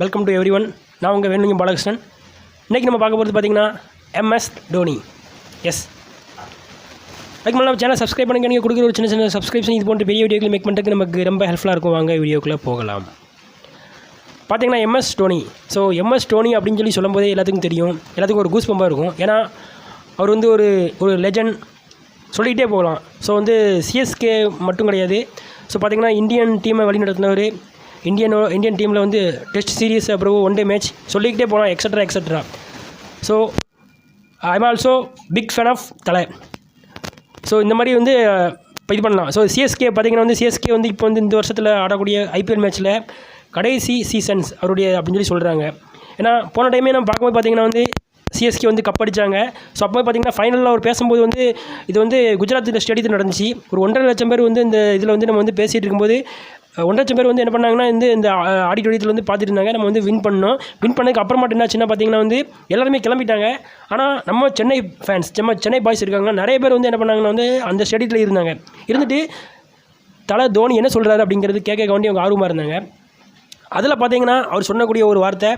Welcome to every one நான் உங்கள் வேணுங்க பாலகிருஷ்ணன். இன்றைக்கி நம்ம பார்க்க போகிறது பார்த்தீங்கன்னா எம்எஸ் டோனி எஸ் அதுக்கு மேலே நம்ம சேனல் சப்ஸ்கிரைப் பண்ணுங்க. நீங்கள் கொடுக்குற ஒரு சின்ன சின்ன சப்ஸ்கிரிப்ஷன் இது போன்ற பெரிய வீடியோக்கள் மேக் பண்ணுறதுக்கு நமக்கு ரொம்ப ஹெல்ப்ஃபுல்லாக இருக்கும். வாங்க வீடியோக்குள்ளே போகலாம். பார்த்தீங்கன்னா MS Dhoni so MS Dhoni அப்படின்னு சொல்லி சொல்லும்போதே எல்லாத்துக்கும் தெரியும். எல்லாத்துக்கும் ஒரு கூஸ் பம்பாக இருக்கும். ஏன்னா அவர் வந்து ஒரு ஒரு லெஜண்ட் சொல்லிக்கிட்டே போகலாம். ஸோ வந்து சிஎஸ்கே மட்டும் கிடையாது. ஸோ பார்த்திங்கன்னா இந்தியன் டீமை வழிநடத்தினவர் இந்தியன் இந்தியன் டீமில் வந்து டெஸ்ட் சீரீஸ் அப்புறம் ஒன் டே மேட்ச் சொல்லிக்கிட்டே போகலாம் extra extra so I am also big fan of Thala so இந்த மாதிரி வந்து இப்போ இது பண்ணலாம். ஸோ சிஎஸ்கே பார்த்தீங்கன்னா வந்து சிஎஸ்கே வந்து இப்போ வந்து இந்த வருஷத்தில் ஆடக்கூடிய ஐபிஎல் மேட்ச்சில் கடைசி சீசன்ஸ் அவருடைய அப்படின்னு சொல்லி சொல்கிறாங்க ஏன்னா போன டைமே நம்ம பார்க்கும்போது பார்த்திங்கன்னா வந்து சிஎஸ்கே வந்து கப் அடித்தாங்க ஸோ அப்போ பார்த்திங்கன்னா ஃபைனலில் அவர் பேசும்போது வந்து இது வந்து குஜராத்தில் ஸ்டேடியத்தில் நடந்துச்சு. ஒரு ஒன்றரை லட்சம் பேர் வந்து இந்த இதில் வந்து நம்ம வந்து பேசிகிட்டு இருக்கும்போது ஒன்றரை லட்சம் பேர் வந்து என்ன பண்ணாங்கன்னா இந்த இந்த ஆடிட்டோரியத்தில் வந்து பார்த்துட்டு இருந்தாங்க. நம்ம வந்து வின் பண்ணோம். வின் பண்ணதுக்கு அப்புறமாட்டு என்னாச்சுன்னா பார்த்தீங்கன்னா வந்து எல்லாருமே கிளம்பிட்டாங்க. ஆனால் நம்ம சென்னை ஃபேன்ஸ் நம்ம சென்னை பாய்ஸ் இருக்காங்க. நிறைய பேர் வந்து என்ன பண்ணாங்கன்னா வந்து அந்த ஸ்டேடியத்தில் இருந்தாங்க. இருந்துட்டு தலை தோனி என்ன சொல்கிறாரு அப்படிங்கிறது கேட்க வேண்டி அவங்க ஆர்வமாக இருந்தாங்க. அதில் பார்த்தீங்கன்னா அவர் சொன்னக்கூடிய ஒரு வார்த்தை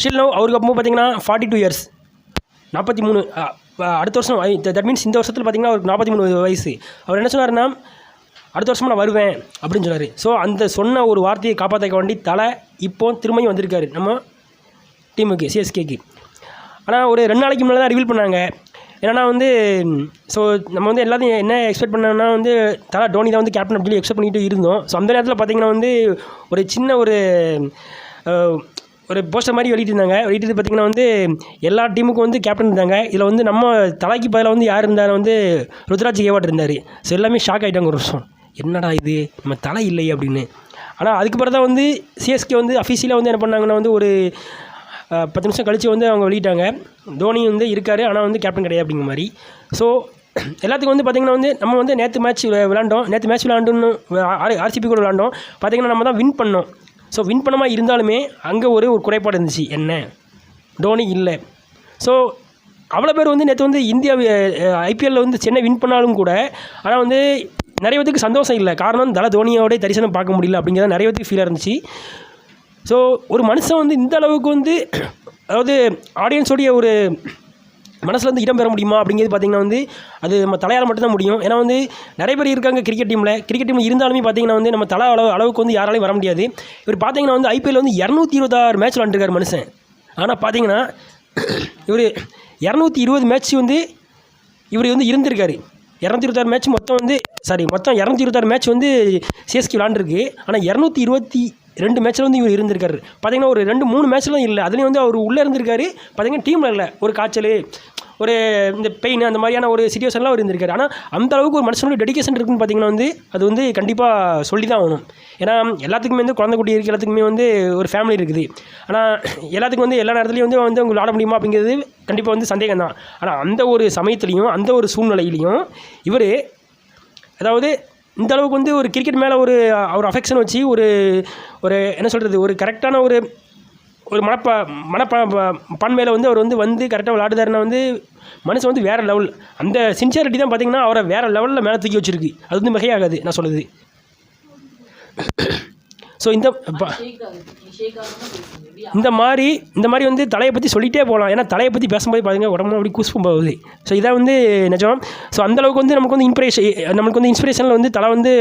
ஸ்டில் நோ அவருக்கு அப்போ பார்த்தீங்கன்னா ஃபார்ட்டி டூ இயர்ஸ் நாற்பத்தி மூணு அடுத்த வருஷம் தட் மீன்ஸ் இந்த வருஷத்தில் பார்த்தீங்கன்னா அவருக்கு நாற்பத்தி மூணு வயசு. அவர் என்ன சொன்னாருன்னா அடுத்த வருஷமாக நான் வருவேன் அப்படின்னு சொன்னார். ஸோ அந்த சொன்ன ஒரு வார்த்தையை காப்பாற்ற வேண்டி தலை இப்போ திரும்பியும் வந்திருக்காரு நம்ம டீமுக்கு சிஎஸ்கேக்கு ஆனால் ஒரு ரெண்டு நாளைக்கு முன்னாடி தான் ரிவீல் பண்ணாங்க. என்னன்னா வந்து ஸோ நம்ம வந்து எல்லாத்தையும் என்ன எக்ஸ்பெக்ட் பண்ணோம்னா வந்து தலா டோனி தான் வந்து கேப்டன் அப்படின்னு எக்ஸ்பெக்ட் பண்ணிட்டு இருந்தோம். ஸோ அந்த நேரத்தில் பார்த்தீங்கன்னா வந்து ஒரு சின்ன ஒரு ஒரு போஸ்டர் மாதிரி வெளியிட்டு இருந்தாங்க. வெளியிட்டு பார்த்தீங்கன்னா வந்து எல்லா டீமுக்கும் வந்து கேப்டன் இருந்தாங்க. இதில் வந்து நம்ம தலைக்கு பதிலாக வந்து யார் இருந்தார் வந்து ருத்ராஜ் கேவாட் இருந்தார். ஸோ எல்லாமே ஷாக் ஆகிட்டாங்க ஒரு வருஷம். என்னடா இது? நம்ம தலை இல்லை அப்படின்னு. ஆனால் அதுக்கு பிறகு தான் வந்து சிஎஸ்கே வந்து அஃபீஷியலாக வந்து என்ன பண்ணாங்கன்னா வந்து ஒரு பத்து நிமிஷம் கழித்து வந்து அவங்க வெளியிட்டாங்க. தோனி வந்து இருக்கார் ஆனால் வந்து கேப்டன் கிடையாது அப்படிங்கிற மாதிரி. ஸோ எல்லாத்துக்கும் வந்து பார்த்திங்கன்னா வந்து நம்ம வந்து நேற்று மேட்ச் விளாண்டோம். நேற்று மேட்ச் விளாண்டோன்னு ஆர்சிபி கூட விளாண்டோம். பார்த்திங்கன்னா நம்ம தான் வின் பண்ணோம். ஸோ வின் பண்ணாமல் இருந்தாலுமே அங்கே ஒரு ஒரு குறைபாடு இருந்துச்சு. என்ன? டோனி இல்லை. ஸோ அவ்வளோ பேர் வந்து நேற்று வந்து இந்தியா ஐபிஎல்லில் வந்து சென்னை வின் பண்ணாலும் கூட ஆனால் வந்து நிறைய பேத்துக்கு சந்தோஷம் இல்லை. காரணம் தலை தோனியோட தரிசனம் பார்க்க முடியல அப்படிங்கிறத நிறைய பேத்துக்கு ஃபீலாக இருந்துச்சு. ஸோ ஒரு மனுஷன் வந்து இந்த அளவுக்கு வந்து அதாவது ஆடியன்ஸோடைய ஒரு மனசில் வந்து இடம் பெற முடியுமா அப்படிங்கிறது பார்த்தீங்கன்னா வந்து அது நம்ம தலையால் மட்டும்தான் முடியும். ஏன்னா வந்து நிறைய பேர் இருக்காங்க கிரிக்கெட் டீமில் கிரிக்கெட் டீம் இருந்தாலுமே பார்த்தீங்கன்னா வந்து நம்ம தலை அளவு அளவுக்கு வந்து யாராலையும் வர முடியாது. இவர் பார்த்தீங்கன்னா வந்து ஐபிஎல் வந்து இரநூத்தி இருபத்தாறு மேட்ச் விளாண்டுருக்கார் மனுஷன். ஆனால் பார்த்தீங்கன்னா இவர் இரநூத்தி இருபது மேட்ச் வந்து இவர் வந்து இருந்திருக்காரு. இரநூத்தி இருபத்தாறு மேட்ச் மொத்தம் வந்து சாரி மொத்தம் இரநூத்தி இருபத்தாறு மேட்ச் வந்து சிஎஸ்கே விளாண்டுருக்கு ஆனால் இரநூத்தி இருபத்தி ரெண்டு மேட்ச்சில் வந்து இவர் இருந்திருக்காரு. பார்த்தீங்கன்னா ஒரு ரெண்டு மூணு மேட்ச்லாம் இல்லை. அதுலேயும் வந்து அவர் உள்ளே இருந்திருக்காரு. பார்த்தீங்கன்னா டீமில் இல்லை. ஒரு காய்ச்சல். ஒரு இந்த பெயின் அந்த மாதிரியான ஒரு சுச்சுவேஷன்லாம் அவர் இருந்திருக்காரு. ஆனால் அந்த அளவுக்கு ஒரு மனுஷனோட டெடிகேஷன் இருக்குன்னு பார்த்தீங்கன்னா வந்து அது வந்து கண்டிப்பாக சொல்லி தான் ஆகணும். ஏன்னா எல்லாத்துக்குமே வந்து குழந்தை குட்டி இருக்குது எல்லாத்துக்குமே வந்து ஒரு ஃபேமிலி இருக்குது. ஆனால் எல்லாத்துக்கும் வந்து எல்லா நேரத்துலையும் வந்து வந்து உங்களுக்கு ஆட முடியுமா அப்படிங்கிறது கண்டிப்பாக வந்து சந்தேகம் தான் ஆனால் அந்த ஒரு சமயத்துலையும் அந்த ஒரு சூழ்நிலையிலையும் இவர் அதாவது இந்த அளவுக்கு வந்து ஒரு கிரிக்கெட் மேலே ஒரு ஒரு அஃபெக்ஷன் வச்சு ஒரு ஒரு என்ன சொல்கிறது ஒரு கரெக்டான ஒரு ஒரு மனப்பா மனப்ப பன்மையில் வந்து அவர் வந்து வந்து கரெக்டாக விளையாடுதாருன்னா வந்து மனுஷன் வந்து வேறு லெவல் அந்த சின்சியாரிட்டி தான் பார்த்தீங்கன்னா அவரை வேறு லெவலில் மேலே தூக்கி வச்சிருக்கு. அது வந்து மிகையாகாது நான் சொல்லுது ஸோ இந்த இந்த மாதிரி இந்த மாதிரி வந்து தலையை பற்றி சொல்லிகிட்டே போகலாம். ஏன்னா தலையை பற்றி பேசும்போது பாருங்க உடம்பு அப்படி கூஸ்பம் போகுது ஸோ இதான் வந்து நிஜம். ஸோ அந்தளவுக்கு வந்து நமக்கு வந்து இன்ஸ்பிரேஷன் நமக்கு வந்து இன்ஸ்பிரேஷனில் வந்து தலை வந்து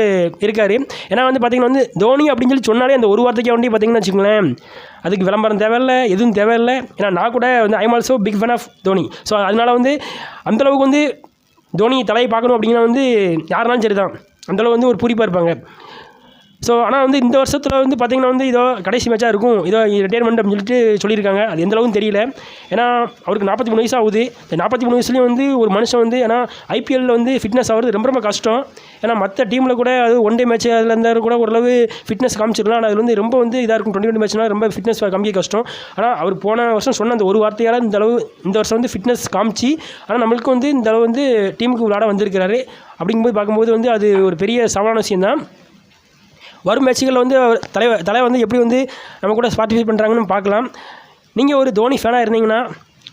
இருக்கார். ஏன்னா வந்து பார்த்திங்கன்னா வந்து தோனி அப்படின்னு சொல்லி சொன்னாலே அந்த ஒரு வார்த்தைக்கு வேண்டி பார்த்தீங்கன்னா வச்சுக்கோங்களேன் அதுக்கு விளம்பரம் தேவையில்லை எதுவும் தேவையில்லை. ஏன்னா நான் கூட வந்து I'm also big fan of Dhoni. So அதனால வந்து அந்தளவுக்கு வந்து தோனி தலையை பார்க்கணும் அப்படின்னா வந்து யாருனாலும் சரி தான் அந்தளவு வந்து ஒரு பூரிப்பாக இருப்பாங்க. ஸோ ஆனால் வந்து இந்த வருஷத்தில் வந்து பார்த்திங்கன்னா வந்து இதோ கடைசி மேட்சாக இருக்கும். இதோ ரிட்டையர்மெண்ட் அப்படின்னு சொல்லிட்டு சொல்லியிருக்காங்க. அது எந்த தெரியல. ஏன்னா அவருக்கு நாற்பத்தி மூணு வயசு ஆகுது. இந்த நாற்பத்தி மூணு வயசுலேயும் வந்து ஒரு மனுஷன் வந்து ஏன்னா ஐபிஎல்லில் வந்து ஃபிட்னஸ் ஆகிறது ரொம்ப ரொம்ப கஷ்டம். ஏன்னா மற்ற டீமில் கூட அது ஒன் டே மேட்ச் அதில் இருந்தால் கூட ஓரளவு ஃபிட்னஸ் காமிச்சிடலாம் ஆனால் அது வந்து ரொம்ப வந்து இதாக இருக்கும். டுவெண்ட்டி டுவெண்ட்டி மேட்ச்னால் ரொம்ப ஃபிட்னஸ் கம்மி கஷ்டம். ஆனால் அவர் போன வருஷம் சொன்ன அந்த ஒரு வார்த்தையால் இந்த அளவு இந்த வருஷம் வந்து ஃபிட்னஸ் காமிச்சு ஆனால் நம்மளுக்கு வந்து இந்த அளவு வந்து டீமுக்கு விளாட வந்திருக்கிறாரு. அப்படிங்கும்போது பார்க்கும்போது வந்து அது ஒரு பெரிய சவாலான விஷயம் தான் வரும் மேட்சுகளில் வந்து அவர் தலைவர் தலை வந்து எப்படி வந்து நம்ம கூட பார்ட்டிசிபேட் பண்ணுறாங்கன்னு பார்க்கலாம். நீங்கள் ஒரு தோனி ஃபேனாக இருந்தீங்கன்னா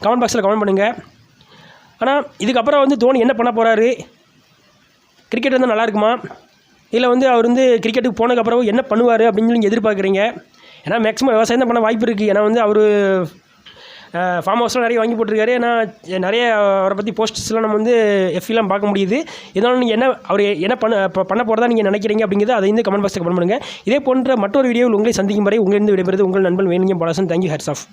கமெண்ட் பாக்ஸில் கமெண்ட் பண்ணுங்கள் ஆனால் இதுக்கப்புறம் வந்து தோனி என்ன பண்ண போகிறாரு கிரிக்கெட் வந்து நல்லா இருக்குமா? இல்லை வந்து அவர் வந்து கிரிக்கெட்டுக்கு போனதுக்கப்புறம் என்ன பண்ணுவார் அப்படின்னு சொல்லி எதிர்பார்க்குறீங்க? ஏன்னா மேக்ஸிமம் விவசாயம் தான் பண்ண வாய்ப்பு இருக்குது ஏன்னா வந்து அவர் ஃபார்ம் ஹவுஸ்லாம் நிறைய வாங்கி போட்டிருக்காரு. ஏன்னா நிறைய அவரை பற்றி போஸ்ட்ஸ்லாம் நம்ம வந்து எஃப்இலாம் பார்க்க முடியுது. இதனால் நீங்கள் என்ன அவர் என்ன பண்ண பண்ண போகிறதா நீங்கள் நினைக்கிறீங்க அப்படிங்கிறது அதை வந்து கமெண்ட் பாக்ஸில் கமெண்ட் பண்ணுங்கள் இதே போன்ற மற்றொரு வீடியோவில் உங்களை சந்திக்கும் வரை உங்களிருந்து விடைபெறுது உங்கள் நண்பன் வேணுங்க. பாலாசன் தேங்க்யூ ஹெட்ஸ் ஆஃப்